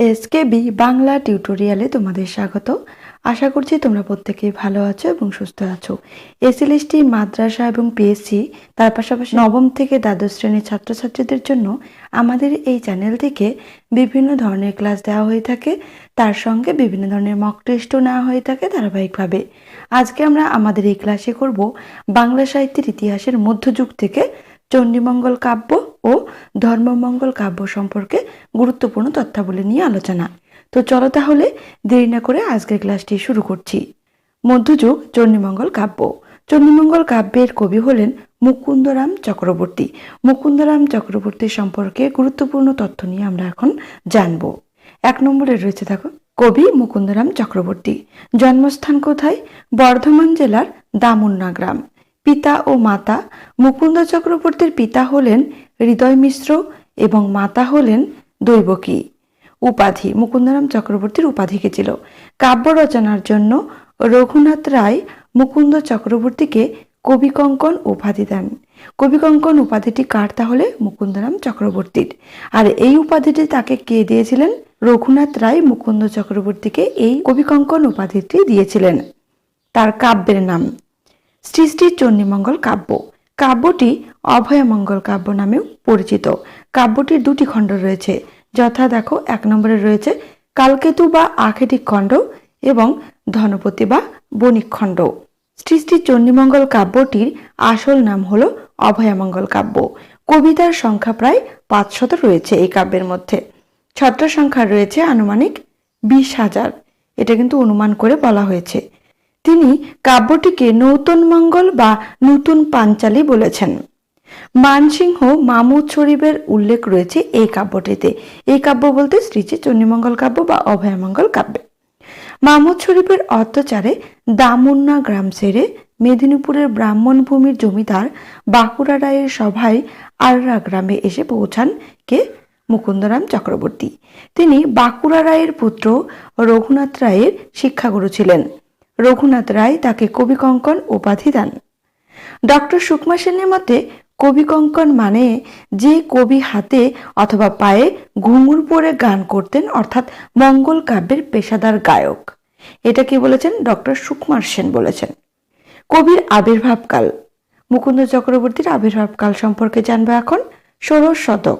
SKB Bangla টিউটোরিয়ালে তোমাদের স্বাগত। আশা করছি তোমরা প্রত্যেকেই ভালো আছো এবং সুস্থ আছো। এসএলএসটি মাদ্রাসা এবং পিএসসি তার পাশাপাশি নবম থেকে দ্বাদশ শ্রেণির ছাত্রছাত্রীদের জন্য আমাদের এই চ্যানেল থেকে বিভিন্ন ধরনের ক্লাস দেওয়া হয়ে থাকে। তার সঙ্গে বিভিন্ন ধরনের মক টেস্টও নেওয়া হয়ে থাকে ধারাবাহিকভাবে। আজকে আমরা আমাদের এই ক্লাসে করব বাংলা সাহিত্যের ইতিহাসের মধ্যযুগ থেকে চণ্ডীমঙ্গল কাব্য ও ধর্মমঙ্গল কাব্য সম্পর্কে গুরুত্বপূর্ণ তথ্যাবলী নিয়ে আলোচনা। তো চলো তাহলে দেরি না করে আজকের ক্লাসটি শুরু করছি। মধ্যযুগ চণ্ডীমঙ্গল কাব্য। চণ্ডীমঙ্গল কাব্যের কবি হলেন মুকুন্দরাম চক্রবর্তী। মুকুন্দরাম চক্রবর্তী সম্পর্কে গুরুত্বপূর্ণ তথ্য নিয়ে আমরা এখন জানব। এক নম্বরে রয়েছে দেখো, কবি মুকুন্দরাম চক্রবর্তী। জন্মস্থান কোথায়? বর্ধমান জেলার দামুন্না গ্রাম। পিতা ও মাতা মুকুন্দ চক্রবর্তীর পিতা হলেন হৃদয় মিশ্র এবং মাতা হলেন দৈবকী। উপাধি, মুকুন্দরাম চক্রবর্তীর উপাধিকে ছিল। কাব্য রচনার জন্য রঘুনাথ রায় মুকুন্দ চক্রবর্তীকে কবিকঙ্কন উপাধি দেন। কবিকঙ্কন উপাধিটি কার তাহলে? মুকুন্দরাম চক্রবর্তীর। আর এই উপাধিটি তাকে কে দিয়েছিলেন? রঘুনাথ রায় মুকুন্দ চক্রবর্তীকে এই কবিকঙ্কন উপাধিটি দিয়েছিলেন। তার কাব্যের নাম। শ্রী চণ্ডীমঙ্গল কাব্য। কাব্যটি অভয়মঙ্গল কাব্য নামেও পরিচিত। কাব্যটির দুটি খণ্ড রয়েছে। যথা দেখো, এক নম্বরে রয়েছে কালকেতু বা আখেটিক খণ্ড এবং ধনপতি বা বণিক খণ্ড। শ্রী শ্রী চণ্ডীমঙ্গল কাব্যটির আসল নাম হল অভয়ামঙ্গল কাব্য। কবিতার সংখ্যা প্রায় পাঁচশত রয়েছে এই কাব্যের মধ্যে। ছত্র সংখ্যা রয়েছে আনুমানিক বিশ হাজার। এটা কিন্তু অনুমান করে বলা হয়েছে। তিনি কাব্যটিকে নূতন মঙ্গল বা নতুন পাঞ্চালী বলেছেন। মানসিংহ মামুদ শরীফের উল্লেখ রয়েছে এই কাব্যটিতে। এই কাব্য বলতে শ্রীচি চণ্ডীমঙ্গল কাব্য বা অভয়মঙ্গল কাব্যে। মামুদ শরীফের অত্যাচারে দামুন্না গ্রাম ছেড়ে মেদিনীপুরের ব্রাহ্মণ ভূমির জমিদার বাঁকুড়া রায়ের সভায় আররা গ্রামে এসে পৌঁছান কে? মুকুন্দরাম চক্রবর্তী। তিনি বাঁকুড়া রায়ের পুত্র রঘুনাথ রায়ের শিক্ষাগুরু ছিলেন। রঘুনাথ রায় তাকে কবিকঙ্কন উপাধি দেন। ডক্টর সুকমা সেনের মতে কবিকঙ্কন মানে যে কবি হাতে অথবা পায়ে ঘুঙুর পরে গান করতেন, অর্থাৎ মঙ্গল কাব্যের পেশাদার গায়ক। এটা কি বলেছেন? ডক্টর সুকুমার সেন বলেছেন। কবির আবির্ভাবকাল। মুকুন্দ চক্রবর্তীর আবির্ভাবকাল সম্পর্কে জানব এখন ষোড়শ শতক।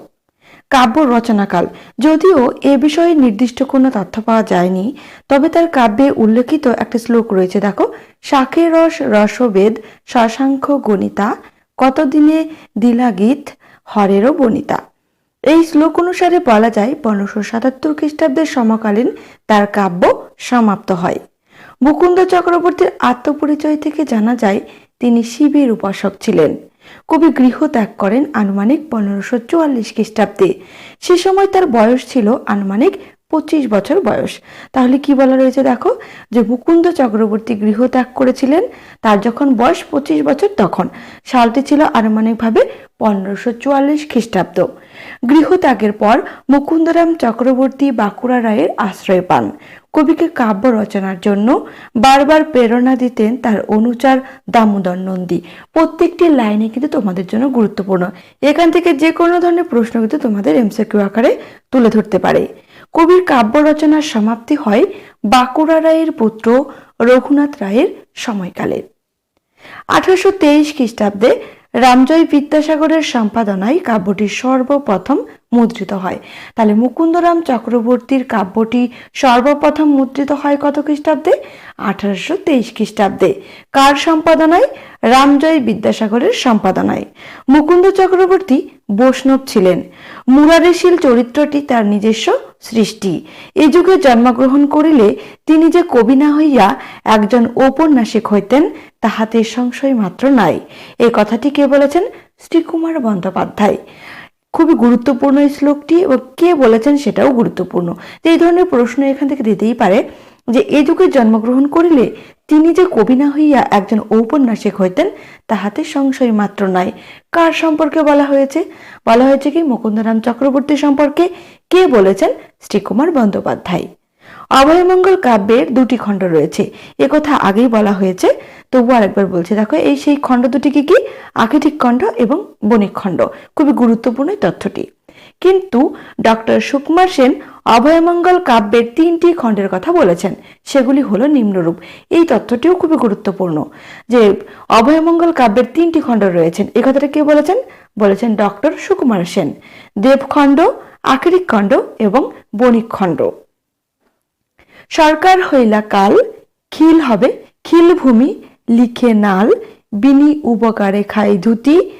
কাব্য রচনাকাল। যদিও এ বিষয়ে নির্দিষ্ট কোনো তথ্য পাওয়া যায়নি, তবে তার কাব্যে উল্লেখিত একটা শ্লোক রয়েছে, দেখো শাকের রস রসবেদ শশাঙ্ক গণিতা, কতদিনে দিলা গীত হরেরও বনিতা এই শ্লোক অনুসারে বলা যায়, পনেরোশো সাতাত্তর খ্রিস্টাব্দের সমকালীন তার কাব্য সমাপ্ত হয়। মুকুন্দ চক্রবর্তীর আত্মপরিচয় থেকে জানা যায়, তিনি শিবের উপাসক ছিলেন। কবি গৃহ ত্যাগ করেন আনুমানিক পনেরোশো চুয়াল্লিশ খ্রিস্টাব্দে। সে সময় তার বয়স ছিল আনুমানিক পঁচিশ বছর বয়স। তাহলে কি বলা রয়েছে দেখো? যে মুকুন্দ চক্রবর্তী গৃহ ত্যাগ করেছিলেন, তার যখন বয়স পঁচিশ বছর তখন। সালটি ছিল আনুমানিকভাবে পনেরোশো চুয়াল্লিশ খ্রিস্টাব্দ। গৃহত্যাগের পর মুকুন্দরাম চক্রবর্তী বাঁকুড়া রায়ের আশ্রয় পান। কবিকে কাব্য রচনার জন্য বারবার প্রেরণা দিতেন তার অনুচার দামোদর নন্দী। প্রত্যেকটি লাইনে কিন্তু তোমাদের জন্য গুরুত্বপূর্ণ। এখান থেকে যে কোনো ধরনের প্রশ্ন কিন্তু তোমাদের এমসিকিউ আকারে তুলে ধরতে পারে। কবির কাব্য রচনার সমাপ্তি হয় বাঁকুড়া রায়ের পুত্র রঘুনাথ রায়ের সময়কালে। আঠারোশো তেইশ খ্রিস্টাব্দে রামজয় বিদ্যাসাগরের সম্পাদনায় কাব্যটি সর্বপ্রথম মুদ্রিত হয়। তাহলে মুকুন্দরাম চক্রবর্তীর কাব্যটি সর্বপ্রথম মুদ্রিত হয় কত খ্রিস্টাব্দে? আঠারোশো তেইশ খ্রিস্টাব্দে। কার সম্পাদনায়? রামজয় বিদ্যাসাগরের সম্পাদনায়। মুকুন্দ চক্রবর্তী বৈষ্ণব ছিলেন। মুরারিশীল চরিত্রটি তার নিজস্ব সৃষ্টি। এই যুগে জন্মগ্রহণ করিলে তিনি যে কবি না হইয়া একজন ঔপন্যাসিক হইতেন, তাহাতে সংশয় মাত্র নাই। এই কথাটি কে বলেছেন? শ্রীকুমার বন্দ্যোপাধ্যায়। খুবই গুরুত্বপূর্ণ এই শ্লোকটি এবং কে বলেছেন সেটাও গুরুত্বপূর্ণ। তো এই ধরনের প্রশ্ন এখান থেকে দিতেই পারে যে, এ যুগে জন্মগ্রহণ করিলে তিনি যে কবি না হইয়া একজন ঔপন্যাসিক হইতেন, তাহাতে সংশয় মাত্র নাই। কার সম্পর্কে বলা হয়েছে? বলা হয়েছে কি, মুকুন্দরাম চক্রবর্তী সম্পর্কে। কে বলেছেন? শ্রীকুমার বন্দ্যোপাধ্যায়। অভয়মঙ্গল কাব্যের দুটি খণ্ড রয়েছে। এ কথা আগেই বলা হয়েছে তবু আরেকবার বলছে, দেখো, এই সেই খণ্ড দুটি কি? কি আখিঠিক খণ্ড এবং বণিক খণ্ড, খুবই গুরুত্বপূর্ণ তথ্যটি। কিন্তু ডক্টর সুকুমার সেন অভয়মঙ্গল কাব্যের তিনটি খণ্ডের কথা বলেছেন, সেগুলি হলো নিম্নরূপ। এই তথ্যটিও খুবই গুরুত্বপূর্ণ যে অভয়মঙ্গল কাব্যের তিনটি খণ্ড রয়েছেন। এ কথাটা কে বলেছেন? বলেছেন ডক্টর সুকুমার সেন। দেবখণ্ড আখরিক খণ্ড এবং বণিক খণ্ড। সরকার হইলা কাল খিল হবে। খিল ভূমি লিখে নাল, বিনি উপকারে খাই ধুতি,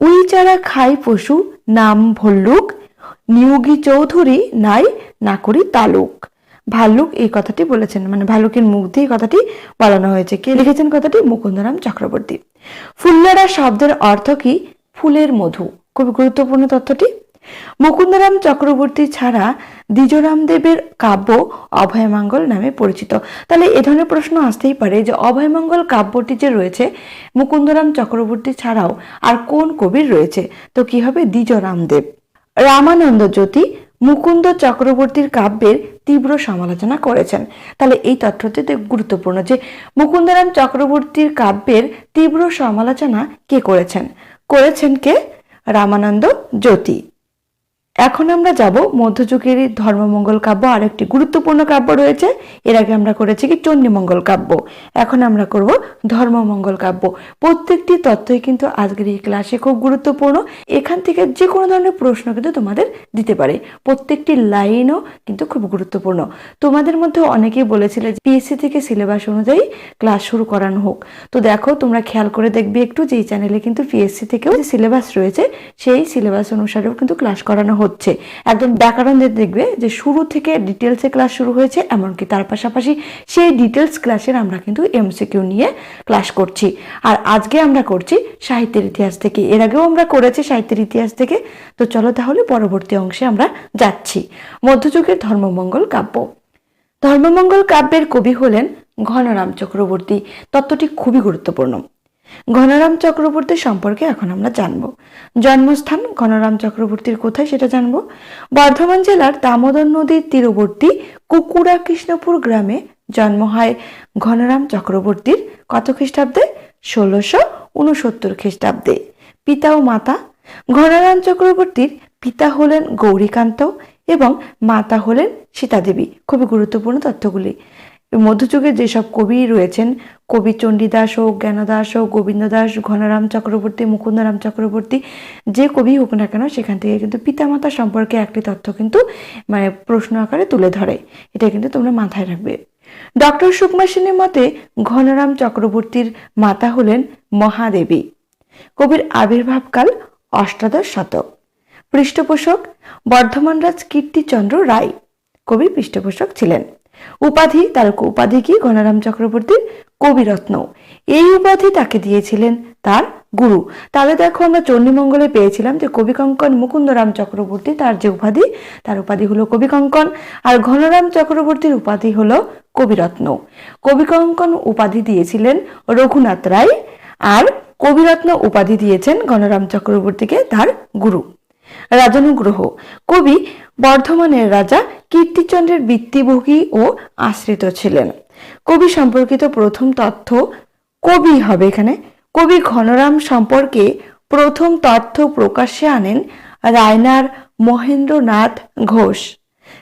উইচারা খাই পশু, নাম ভল্লুক, নিয়োগী চৌধুরী নাই, না করি তালুক। ভাল্লুক এই কথাটি বলেছেন মানে ভাল্লুকের মুখ দিয়ে কথাটি বলানো হয়েছে। কে লিখেছেন কথাটি? মুকুন্দরাম চক্রবর্তী। ফুল্লারা শব্দের অর্থ কি? ফুলের মধু। খুবই গুরুত্বপূর্ণ তথ্যটি। মুকুন্দরাম চক্রবর্তী ছাড়া দ্বিজরাম দেবের কাব্য অভয়মঙ্গল নামে পরিচিত। তাহলে এ ধরনের প্রশ্ন আসতেই পারে যে অভয়মঙ্গল কাব্যটি যে রয়েছে, মুকুন্দরাম চক্রবর্তী ছাড়াও আর কোন কবির রয়েছে? তো কি হবে? দ্বিজরাম দেব রামানন্দ জ্যোতি মুকুন্দ চক্রবর্তীর কাব্যের তীব্র সমালোচনা করেছেন। তাহলে এই তথ্যটি গুরুত্বপূর্ণ যে মুকুন্দরাম চক্রবর্তীর কাব্যের তীব্র সমালোচনা কে করেছেন? করেছেন কে? রামানন্দ জ্যোতি। এখন আমরা যাব মধ্যযুগের ধর্মমঙ্গল কাব্য, আরেকটি গুরুত্বপূর্ণ কাব্য রয়েছে। এর আগে আমরা করেছি কি চণ্ডীমঙ্গল কাব্য। এখন আমরা করব ধর্মমঙ্গল কাব্য। প্রত্যেকটি তথ্যই কিন্তু আজকের এই ক্লাসে খুব গুরুত্বপূর্ণ। এখান থেকে যে কোনো ধরনের প্রশ্ন কিন্তু তোমাদের দিতে পারে। প্রত্যেকটি লাইনও কিন্তু খুব গুরুত্বপূর্ণ। তোমাদের মধ্যে অনেকেই বলেছিলে যে পিএসসি থেকে সিলেবাস অনুযায়ী ক্লাস শুরু করানো হোক। তো দেখো, তোমরা খেয়াল করে দেখবে একটু যে চ্যানেলে কিন্তু পিএসসি থেকেও যে সিলেবাস রয়েছে, সেই সিলেবাস অনুসারেও কিন্তু ক্লাস করানো হচ্ছে। একদম ব্যাকরণদের দেখবে যে শুরু থেকে ডিটেলসে ক্লাস শুরু হয়েছে, এমনকি তার পাশাপাশি সেই ডিটেলস ক্লাসের আমরা কিন্তু এমসিকিউ নিয়ে ক্লাস করছি। আর আজকে আমরা করছি সাহিত্যের ইতিহাস থেকে। এর আগেও আমরা করেছি সাহিত্যের ইতিহাস থেকে। তো চলো তাহলে পরবর্তী অংশে আমরা যাচ্ছি। মধ্যযুগের ধর্মমঙ্গল কাব্য। ধর্মমঙ্গল কাব্যের কবি হলেন ঘনরাম চক্রবর্তী। তত্ত্বটি খুবই গুরুত্বপূর্ণ। ঘনরাম চক্রবর্তী সম্পর্কে এখন আমরা জানব। জন্মস্থান ঘনরাম চক্রবর্তীর কোথায় সেটা জানব। বর্ধমান জেলার দামোদর নদীর তীরবর্তী কুকুরা কৃষ্ণপুর গ্রামে জন্ম হয় ঘনরাম চক্রবর্তীর কত খ্রিস্টাব্দে? ষোলোশো উনসত্তর খ্রিস্টাব্দে। পিতা ও মাতা। ঘনরাম চক্রবর্তীর পিতা হলেন গৌরীকান্ত এবং মাতা হলেন সীতাদেবী। খুবই গুরুত্বপূর্ণ তথ্যগুলি। মধ্যযুগে যেসব কবি রয়েছেন, কবি চণ্ডীদাস হোক, জ্ঞানদাস হোক গোবিন্দ দাস ঘনরাম চক্রবর্তী, মুকুন্দরাম চক্রবর্তী, যে কবি হোক না কেন সেখান থেকে কিন্তু পিতামাতা সম্পর্কে একটি তথ্য কিন্তু মানে প্রশ্ন আকারে তুলে ধরে। এটা কিন্তু তোমরা মাথায় রাখবে। ডক্টর সুকুমার সেনের মতে ঘনরাম চক্রবর্তীর মাতা হলেন মহাদেবী। কবির আবির্ভাবকাল অষ্টাদশ শতক। পৃষ্ঠপোষক বর্ধমানরাজ কীর্তিচন্দ্র রায় কবি পৃষ্ঠপোষক ছিলেন। উপাধি তার উপাধি কি? গণরাম চক্রবর্তীর কবিরত্ন এই উপাধি তাকে দিয়েছিলেন তার গুরু। তাহলে দেখো আমরা চণ্ডীমঙ্গলে পেয়েছিলাম যে কবিকঙ্কন মুকুন্দরাম চক্রবর্তী তার যে উপাধি, তার উপাধি হলো কবিকঙ্কন। আর ঘনরাম চক্রবর্তীর উপাধি হলো কবিরত্ন। কবিকঙ্কন উপাধি দিয়েছিলেন রঘুনাথ রায়, আর কবিরত্ন উপাধি দিয়েছেন গণরাম চক্রবর্তীকে তার গুরু। রাজানুগ্রহ। কবি বর্ধমানের রাজা কীর্তিচন্দ্রের বৃত্তিভোগী ও আশ্রিত ছিলেন। কবি সম্পর্কিত প্রথম তথ্য কবি হবে এখানে। কবি ঘনরাম সম্পর্কে প্রথম তথ্য প্রকাশ্যে আনেন রায়নার মহেন্দ্রনাথ ঘোষ।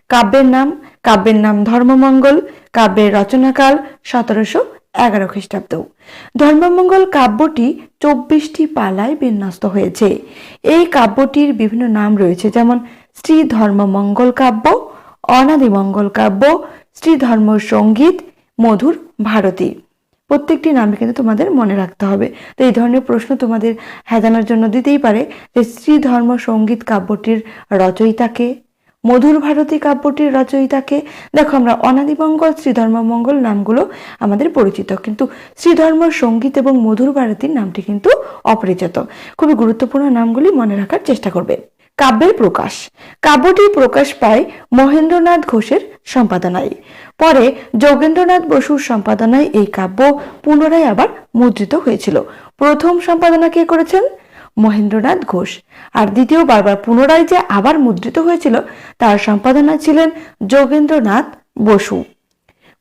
কাব্যের নাম কাব্যের নাম ধর্মমঙ্গল, কাব্যের রচনাকাল সতেরোশো এগারো খ্রিস্টাব্দ। ধর্মমঙ্গল কাব্যটি চব্বিশটি পালায় বিন্যস্ত হয়েছে। এই কাব্যটির বিভিন্ন নাম রয়েছে, যেমন শ্রী ধর্মমঙ্গল কাব্য, অনাদিমঙ্গল কাব্য শ্রী ধর্ম সংগীত মধুর ভারতী। প্রত্যেকটি নামে কিন্তু তোমাদের মনে রাখতে হবে। তো এই ধরনের প্রশ্ন তোমাদের হেজানোর জন্য দিতেই পারে যে শ্রী ধর্ম সংগীত কাব্যটির রচয়িতাকে মধুর ভারতী কাব্যটির রচয়িতাকে, দেখো আমরা অনাদিমঙ্গল, শ্রীধর্মমঙ্গল নামগুলো আমাদের পরিচিত, কিন্তু শ্রীধর্ম, সংগীত এবং মধুর ভারতীর নামটি কিন্তু অপরিচিত। খুবই গুরুত্বপূর্ণ নামগুলি মনে রাখার চেষ্টা করবে। কাব্যের প্রকাশ। কাব্যটি প্রকাশ পায় মহেন্দ্রনাথ ঘোষের সম্পাদনায়। পরে যোগেন্দ্রনাথ বসুর সম্পাদনায় এই কাব্য পুনরায় আবার মুদ্রিত হয়েছিল। প্রথম সম্পাদনা কে করেছেন? মহেন্দ্রনাথ ঘোষ। আর দ্বিতীয় বারবার পুনরায় যে আবার মুদ্রিত হয়েছিল, তার সম্পাদনা ছিলেন যোগেন্দ্রনাথ বসু।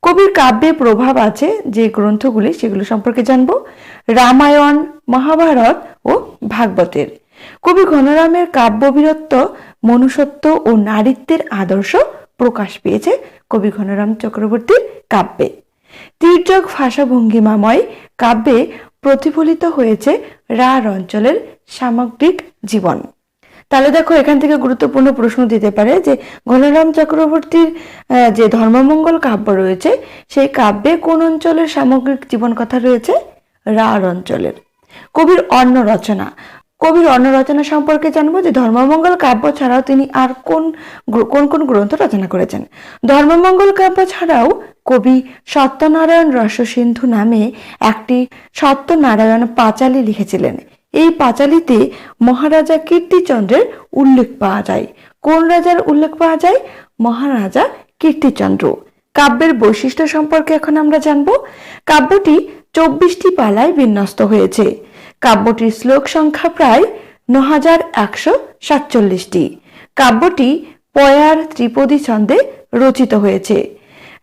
কবির কাব্যে প্রভাব আছে যে গ্রন্থগুলি, সেগুলো সম্পর্কে জানব। রামায়ণ, মহাভারত ও ভাগবতের। কবি ঘনরামের কাব্যবীরত্ব, মনুষ্যত্ব ও নারীত্বের আদর্শ প্রকাশ পেয়েছে কবি ঘনরাম চক্রবর্তীর কাব্যে। তীর্যক ভাষা ভঙ্গিমাময় কাব্যে প্রতিফলিত হয়েছে রাঢ় অঞ্চলের সামগ্রিক জীবন। তাহলে দেখো, এখান থেকে গুরুত্বপূর্ণ প্রশ্ন দিতে পারে যে ঘনরাম চক্রবর্তীর যে ধর্মমঙ্গল কাব্য রয়েছে, সেই কাব্যে কোন অঞ্চলের সামগ্রিক জীবন কথা রয়েছে? রাঢ় অঞ্চলের। কবির অন্য রচনা। কবির অন্য রচনা সম্পর্কে জানব যে ধর্মমঙ্গল কাব্য ছাড়াও তিনি আর কোন কোন কোন গ্রন্থ রচনা করেছেন। ধর্মমঙ্গল কাব্য ছাড়াও কবি সত্যনারায়ণ রসসিন্ধু নামে একটি সত্যনারায়ণ পাঁচালী লিখেছিলেন। এই পাঁচালীতে মহারাজা কীর্তিচন্দ্রের উল্লেখ পাওয়া যায়। কোন রাজার উল্লেখ পাওয়া যায়? মহারাজা কীর্তিচন্দ্র। কাব্যের বৈশিষ্ট্য সম্পর্কে এখন আমরা জানব। কাব্যটি চব্বিশটি পালায় বিন্যস্ত হয়েছে। কাব্যটির শ্লোক সংখ্যা প্রায় ন হাজার একশো সাতচল্লিশটি। কাব্যটি পয়ার ত্রিপদী ছন্দে রচিত হয়েছে।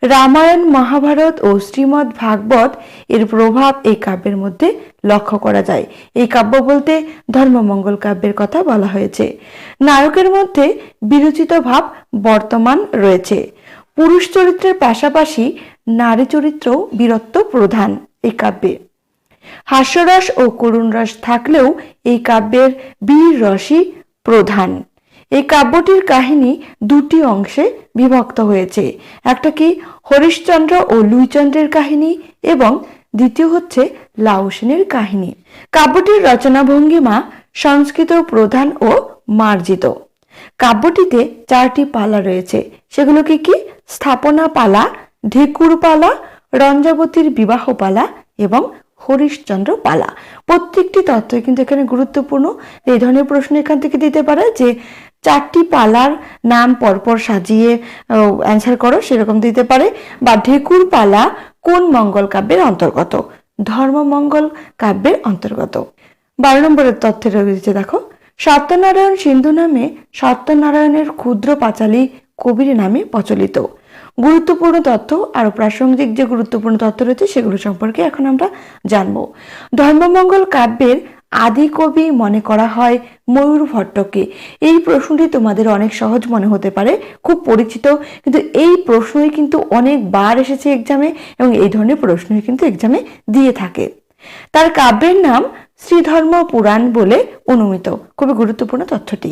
রামায়ণ, মহাভারত ও শ্রীমদ্ ভাগবত এর প্রভাব এই কাব্যের মধ্যে লক্ষ্য করা যায়। এই কাব্য বলতে ধর্মমঙ্গল কাব্যের কথা বলা হয়েছে। নায়কের মধ্যে বিরচিত ভাব বর্তমান রয়েছে। পুরুষ চরিত্রের পাশাপাশি নারী চরিত্রও বীরত্ব প্রধান এই কাব্যে। হাস্যরস ও করুণ রস থাকলেও এই কাব্যের বীর রসই প্রধান। এই কাব্যটির কাহিনী দুটি অংশে বিভক্ত হয়েছে। একটা কি হরিশ্চন্দ্র ও লুইচন্দ্রের কাহিনী এবং দ্বিতীয় হচ্ছে লাউসেনের কাহিনী। কাব্যটির রচনা ভঙ্গিমা সংস্কৃত প্রধান ও মার্জিত। কাব্যটিতে চারটি পালা রয়েছে। সেগুলো কি কি স্থাপনা পালা, ঢেকুর পালা, রঞ্জাবতীর বিবাহ পালা এবং হরিশ্চন্দ্র পালা। প্রত্যেকটি তত্ত্বই কিন্তু এখানে গুরুত্বপূর্ণ। এই ধরনের প্রশ্ন এখান থেকে দিতে পারে যে, চারটি পালার নাম পরপর সাজিয়ে অ্যান্সার করো, সেরকম দিতে পারে। বা ঢেকুর পালা কোন মঙ্গল কাব্যের অন্তর্গত? ধর্মমঙ্গল কাব্যের অন্তর্গত। বারো নম্বরের তথ্যে রয়েছে, দেখো, সত্যনারায়ণ সিন্ধু নামে সত্যনারায়ণের ক্ষুদ্র পাঁচালী কবির নামে প্রচলিত। গুরুত্বপূর্ণ তথ্য আর প্রাসঙ্গিক যে গুরুত্বপূর্ণ তথ্য রয়েছে সেগুলো সম্পর্কে এখন আমরা জানব। ধর্মমঙ্গল কাব্যের আদি কবি মনে করা হয় ময়ূর ভট্টকে। এই প্রশ্নটি তোমাদের অনেক সহজ মনে হতে পারে, খুব পরিচিত, কিন্তু এই প্রশ্নই কিন্তু অনেকবার এসেছে এক্সামে এবং এই ধরনের প্রশ্নই কিন্তু এক্সামে দিয়ে থাকে। তার কাব্যের নাম শ্রীধর্ম পুরাণ বলে অনুমিত, খুবই গুরুত্বপূর্ণ তথ্যটি।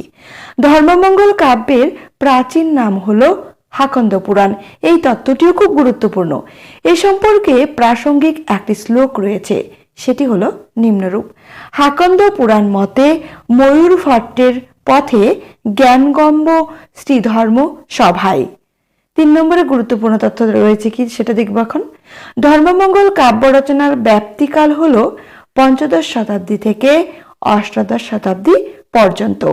ধর্মমঙ্গল কাব্যের প্রাচীন নাম হলো হাকন্দ পুরাণ। এই তত্ত্বটিও খুব গুরুত্বপূর্ণ। এ সম্পর্কে প্রাসঙ্গিক একটি শ্লোক রয়েছে, সেটি হলো নিম্নরূপ। হাকন্দ পুরাণ মতে ময়ূর ভট্টের পথে জ্ঞানগম্য শ্রীধর্ম সভায়। তিন নম্বরে গুরুত্বপূর্ণ তথ্য রয়েছে কি, সেটা দেখব এখন। ধর্মমঙ্গল কাব্য রচনার ব্যাপ্তিকাল হল পঞ্চদশ শতাব্দী থেকে অষ্টাদশ শতাব্দী পর্যন্ত।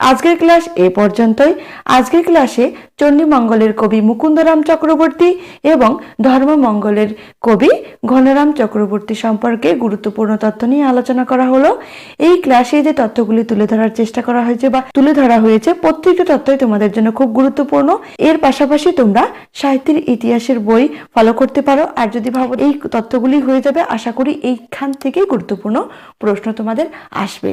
আজকের ক্লাস এ পর্যন্তই। আজকের ক্লাসে চণ্ডীমঙ্গলের কবি মুকুন্দরাম চক্রবর্তী এবং ধর্মমঙ্গলের কবি ঘনরাম চক্রবর্তী সম্পর্কে গুরুত্বপূর্ণ তথ্য নিয়ে আলোচনা করা হলো। এই ক্লাসে যে তথ্যগুলি তুলে ধরার চেষ্টা করা হয়েছে বা তুলে ধরা হয়েছে প্রত্যেকটি তথ্যই তোমাদের জন্য খুব গুরুত্বপূর্ণ। এর পাশাপাশি তোমরা সাহিত্যের ইতিহাসের বই ফলো করতে পারো। আর যদি ভাবো এই তথ্যগুলি হয়ে যাবে, আশা করি এইখান থেকেই গুরুত্বপূর্ণ প্রশ্ন তোমাদের আসবে।